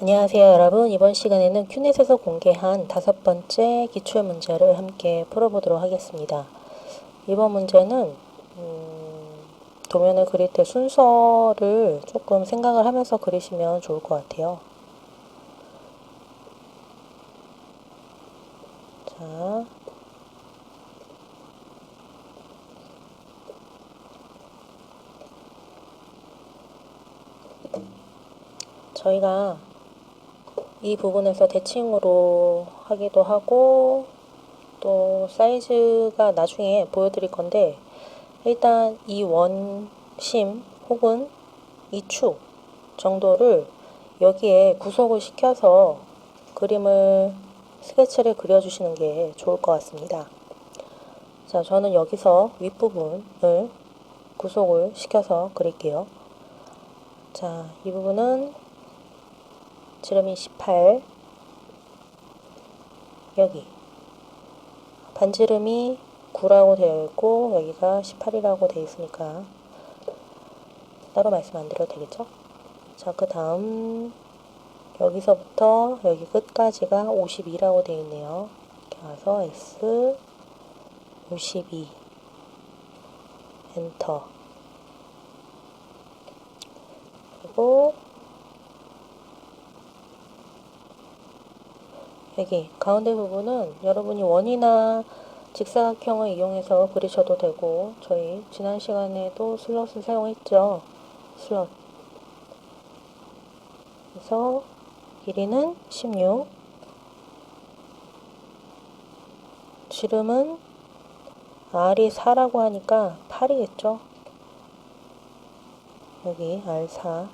안녕하세요 여러분. 이번 시간에는 큐넷에서 공개한 다섯 번째 기출 문제를 함께 풀어보도록 하겠습니다. 이번 문제는 음, 도면을 그릴 때 순서를 조금 생각을 하면서 그리시면 좋을 것 같아요. 자. 저희가 이 부분에서 대칭으로 하기도 하고 또 사이즈가 나중에 보여드릴 건데 일단 이 원심 혹은 이 축 정도를 여기에 구속을 시켜서 그림을 스케치를 그려주시는 게 좋을 것 같습니다. 자, 저는 여기서 윗부분을 구속을 시켜서 그릴게요. 자, 이 부분은 지름이 18 여기. 반지름이 9라고 되어 있고 여기가 18이라고 되어 있으니까 따로 말씀 안 드려도 되겠죠? 자, 그 다음. 여기서부터 여기 끝까지가 52라고 되어 있네요. 이렇게 와서 S 52 엔터. 그리고 여기 가운데 부분은 여러분이 원이나 직사각형을 이용해서 그리셔도 되고 저희 지난 시간에도 슬롯을 사용했죠. 슬롯. 그래서 길이는 16 지름은 R이 4라고 하니까 8이겠죠. 여기 R4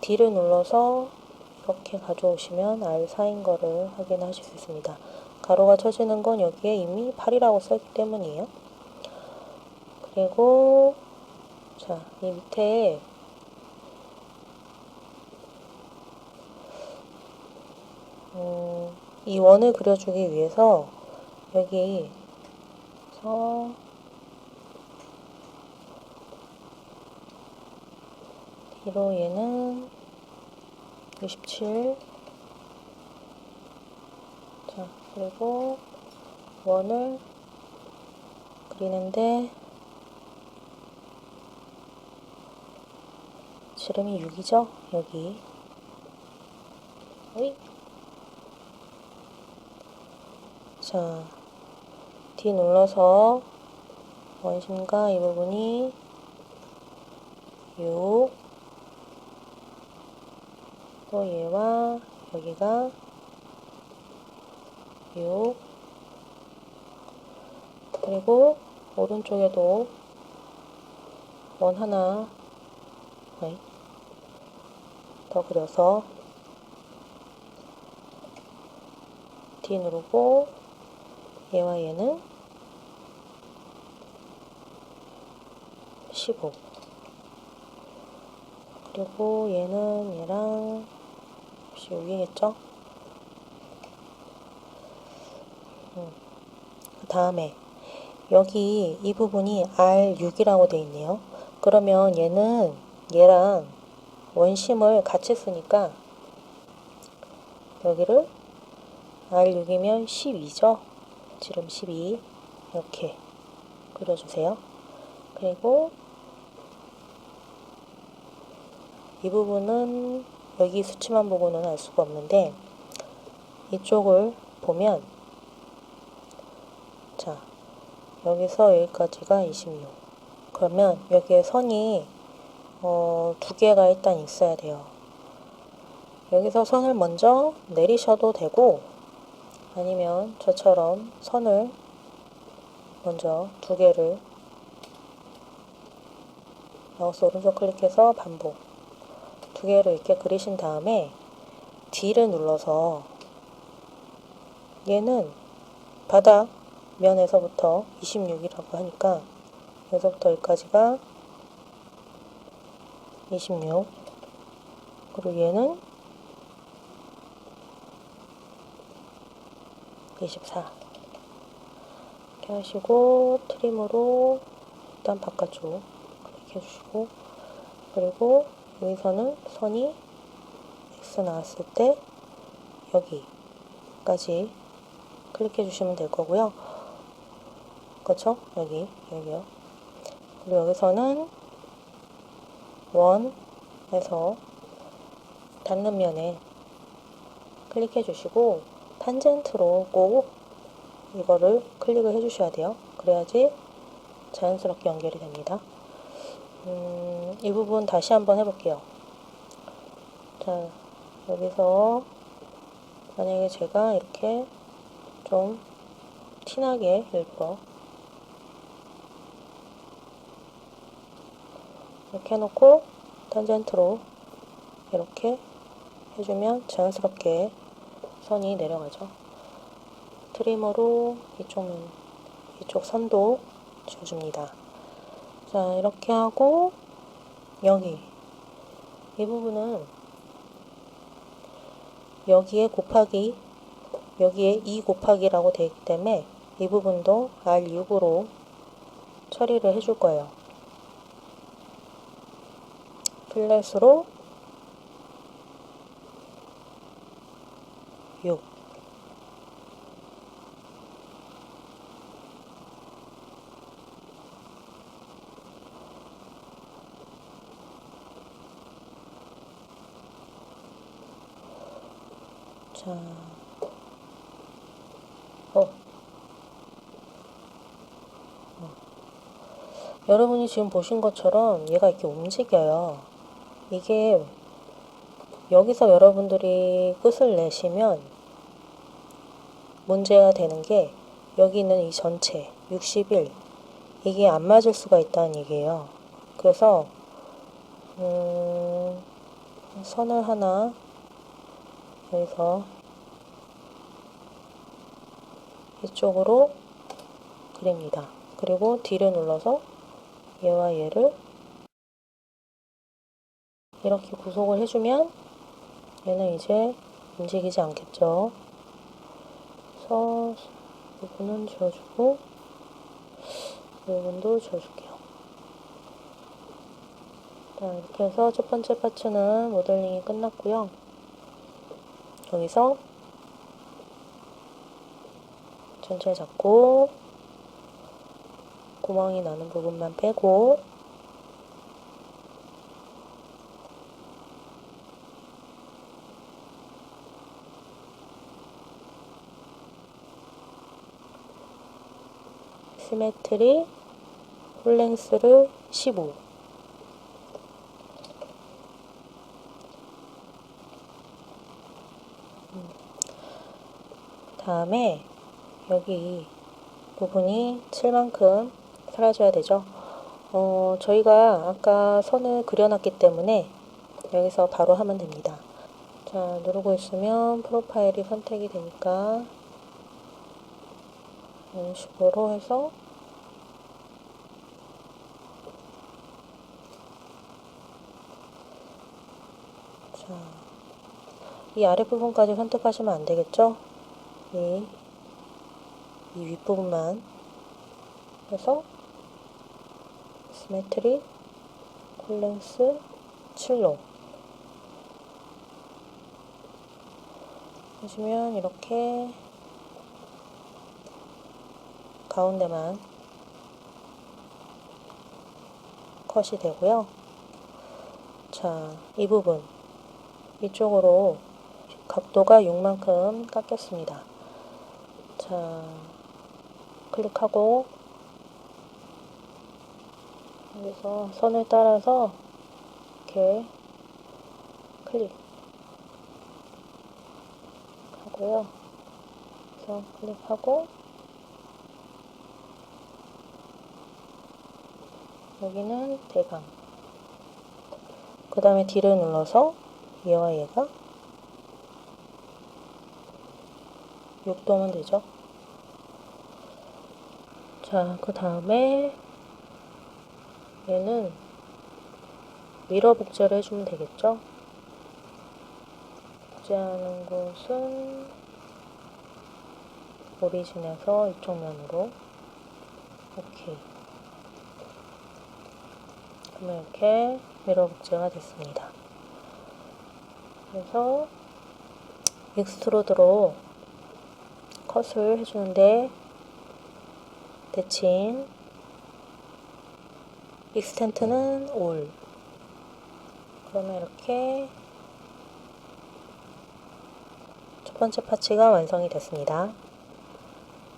D를 눌러서 이렇게 가져오시면 R4인 거를 확인하실 수 있습니다. 가로가 쳐지는 건 여기에 이미 8이라고 써있기 때문이에요. 그리고 자, 이 밑에 음, 이 원을 그려주기 위해서 여기 서 뒤로 얘는 67 자, 그리고 원을 그리는데 지름이 6이죠? 여기 어이. 자, D 눌러서 원심과 이 부분이 6, 또 얘와 여기가 6, 그리고 오른쪽에도 원 하나 더 그려서 D 누르고 얘와 얘는 15 그리고 얘는 얘랑 역시 6이겠죠? 음. 그 다음에 여기 이 부분이 R6이라고 되어 있네요. 그러면 얘는 얘랑 원심을 같이 쓰니까 여기를 R6이면 12죠? 지름 12 이렇게 그려주세요. 그리고 이 부분은 여기 수치만 보고는 알 수가 없는데 이쪽을 보면 자 여기서 여기까지가 26 그러면 여기에 선이 어, 두 개가 일단 있어야 돼요. 여기서 선을 먼저 내리셔도 되고 아니면 저처럼 선을 먼저 두 개를 마우스 오른쪽 클릭해서 반복 두 개를 이렇게 그리신 다음에 D를 눌러서 얘는 바닥 면에서부터 26이라고 하니까 여기서부터 여기까지가 26 그리고 얘는 24 이렇게 하시고 트림으로 일단 바깥쪽 클릭해 주시고 그리고 여기서는 선이 X 나왔을 때 여기까지 클릭해 주시면 될 거고요. 그렇죠? 여기, 여기요. 그리고 여기서는 원에서 닿는 면에 클릭해 주시고 탄젠트로 꼭 이거를 클릭을 해 주셔야 돼요. 그래야지 자연스럽게 연결이 됩니다. 음, 이 부분 다시 한번 해볼게요. 자, 여기서 만약에 제가 이렇게 좀 티나게 일부러 이렇게 해놓고 탄젠트로 이렇게 해주면 자연스럽게 선이 내려가죠. 트리머로 이쪽, 이쪽 선도 지워줍니다. 자, 이렇게 하고 여기 이 부분은 여기에 곱하기 여기에 2 곱하기라고 되어 있기 때문에 이 부분도 R6으로 처리를 해줄 거예요. 플랫으로 6 자, 어. 어. 여러분이 지금 보신 것처럼 얘가 이렇게 움직여요. 이게 여기서 여러분들이 끝을 내시면 문제가 되는 게 여기 있는 이 전체 61 이게 안 맞을 수가 있다는 얘기예요. 그래서 음, 선을 하나 여기서 이쪽으로 그립니다. 그리고 D를 눌러서 얘와 얘를 이렇게 구속을 해주면 얘는 이제 움직이지 않겠죠. 그래서 이 부분은 지워주고 이 부분도 지워줄게요. 자, 이렇게 해서 첫 번째 파츠는 모델링이 끝났고요. 여기서 전체 잡고 구멍이 나는 부분만 빼고 시메트리 홀랭스를 15 다음에 여기 부분이 7만큼 사라져야 되죠. 어, 저희가 아까 선을 그려놨기 때문에 여기서 바로 하면 됩니다. 자, 누르고 있으면 프로파일이 선택이 되니까 이런 식으로 해서 자, 이 아랫부분까지 선택하시면 안 되겠죠? 이, 이 윗부분만 해서 시메트리 콜렌스 7로 하시면 이렇게 가운데만 컷이 되고요. 자, 이 부분 이쪽으로 각도가 6만큼 깎였습니다. 자, 클릭하고 여기서 선을 따라서 이렇게 클릭 하고요. 그래서 클릭하고 여기는 대강 그 다음에 D를 눌러서 얘와 얘가 6도면 되죠. 자, 그 다음에 얘는 미러 복제를 해주면 되겠죠. 복제하는 곳은 오리진에서 이쪽 면으로 오케이. 그러면 이렇게 미러 복제가 됐습니다. 그래서 엑스트로드로 컷을 해주는데 대칭 익스텐트는 올 그러면 이렇게 첫 번째 파츠가 완성이 됐습니다.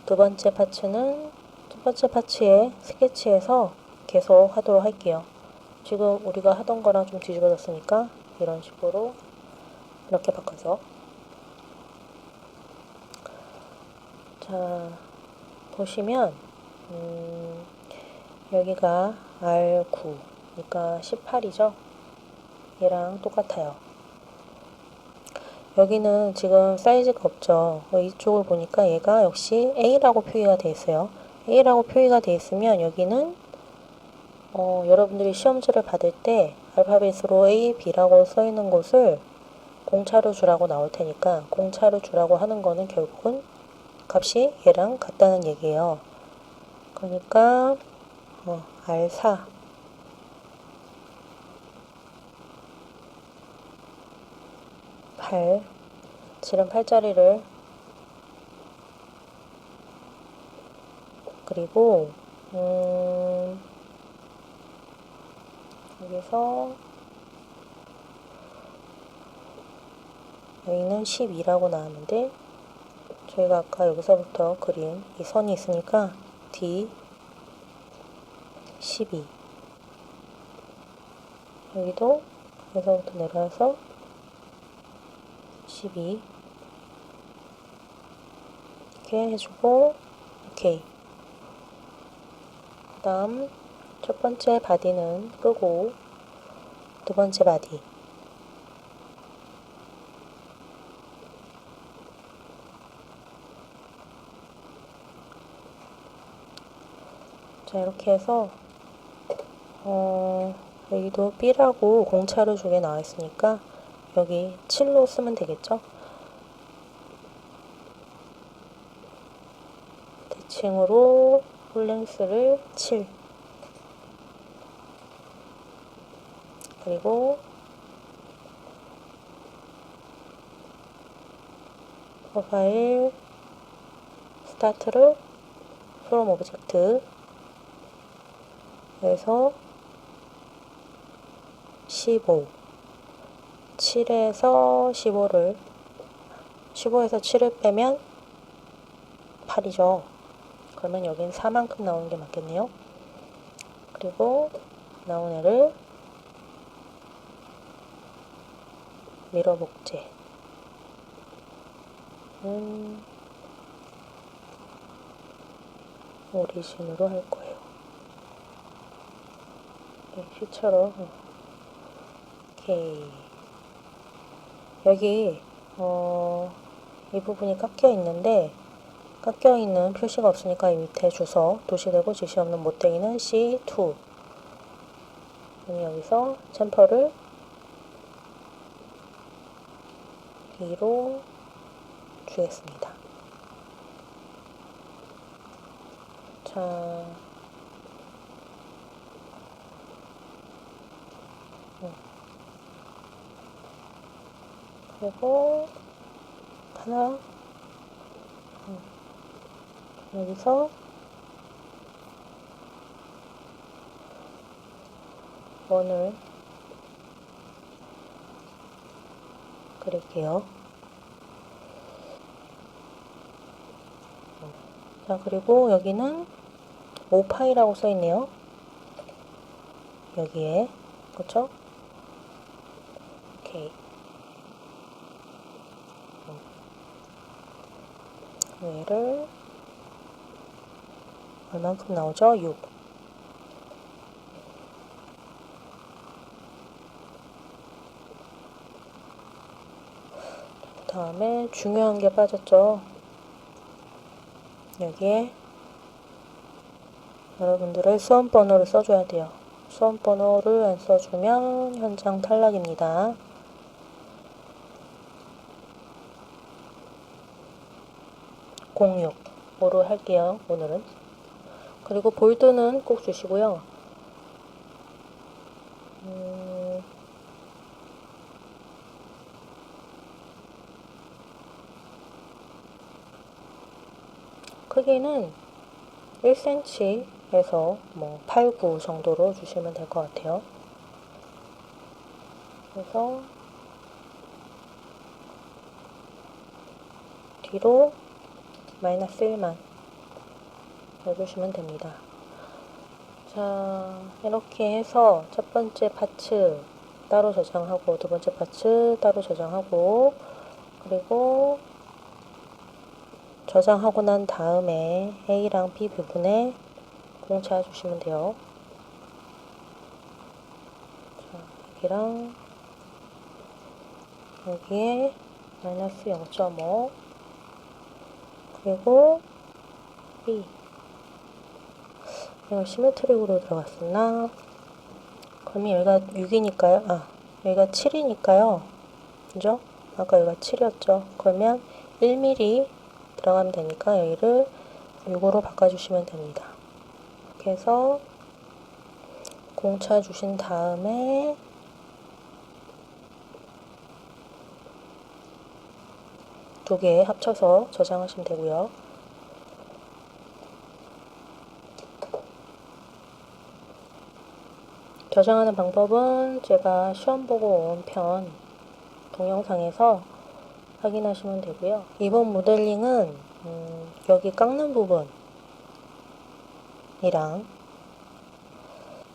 두 번째 파츠는 첫 번째 파츠의 스케치에서 계속 하도록 할게요. 지금 우리가 하던 거랑 좀 뒤집어졌으니까 이런 식으로 이렇게 바꿔서 자 보시면 음, 여기가 R9 그러니까 18이죠? 얘랑 똑같아요. 여기는 지금 사이즈가 없죠? 어, 이쪽을 보니까 얘가 역시 A라고 표기가 되어 있어요. A라고 표기가 되어 있으면 여기는 어, 여러분들이 시험지를 받을 때 알파벳으로 A, B라고 써 있는 곳을 공차로 주라고 나올 테니까 공차로 주라고 하는 거는 결국은 값이 얘랑 같다는 얘기예요. 그러니까 어, R4 8 지름 8짜리를 그리고 음, 여기서 여기는 12라고 나왔는데 저희가 아까 여기서부터 그린 이 선이 있으니까 D 12 여기도 여기서부터 내려와서 12 이렇게 해주고 오케이. 그 다음 첫 번째 바디는 끄고 두 번째 바디 자 이렇게 해서 어, 여기도 B라고 공차로 쪽에 나와 있으니까 여기 7로 쓰면 되겠죠? 대칭으로 홀랭스를 7 그리고 프로파일 스타트를 프롬 오브젝트 그래서 15 7에서 15를. 15에서 7을 빼면 8이죠. 그러면 여긴 4만큼 나오는 게 맞겠네요. 그리고 나온 애를 미러 복제 음, 오리진으로 할 거예요 네, 퓨처로 오케이. 여기 어, 이 부분이 깎여 있는데 깎여 있는 표시가 없으니까 이 밑에 주소 도시되고 지시 없는 못되기는 C2 여기서 챔퍼를 2로 주겠습니다. 자, 그리고 하나 여기서 원을 그릴게요. 자, 그리고 여기는 오파이라고 써 있네요. 여기에. 그쵸? 오케이. 얘를 얼만큼 나오죠? 6. 그 다음에 중요한 게 빠졌죠? 여기에 여러분들의 수험 번호를 써줘야 돼요. 수험 번호를 안 써주면 현장 탈락입니다. 06으로 할게요. 오늘은. 그리고 볼드는 꼭 주시고요. 음, 크기는 1cm에서 뭐 8, 9 정도로 주시면 될 것 같아요. 그래서 뒤로 마이너스 1만 넣어주시면 됩니다. 자, 이렇게 해서 첫 번째 파츠 따로 저장하고 두 번째 파츠 따로 저장하고 그리고 저장하고 난 다음에 A랑 B 부분에 공차 주시면 돼요. 자, 여기랑 여기에 마이너스 0.5 그리고 B 이거 시메트릭으로 들어갔었나? 그러면 여기가 6이니까요. 아, 여기가 7이니까요. 그죠? 아까 여기가 7이었죠. 그러면 1mm 들어가면 되니까 여기를 6으로 바꿔주시면 됩니다. 이렇게 해서 공차 주신 다음에 두 개 합쳐서 저장하시면 되고요. 저장하는 방법은 제가 시험 보고 온 편 동영상에서 확인하시면 되고요. 이번 모델링은 음, 여기 깎는 부분이랑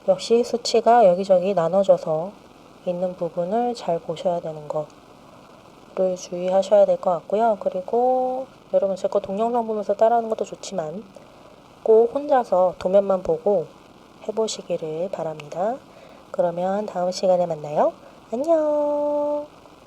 역시 수치가 여기저기 나눠져서 있는 부분을 잘 보셔야 되는 거 를 주의하셔야 될 것 같고요. 그리고 여러분 제 거 동영상 보면서 따라하는 것도 좋지만 꼭 혼자서 도면만 보고 해보시기를 바랍니다. 그러면 다음 시간에 만나요. 안녕.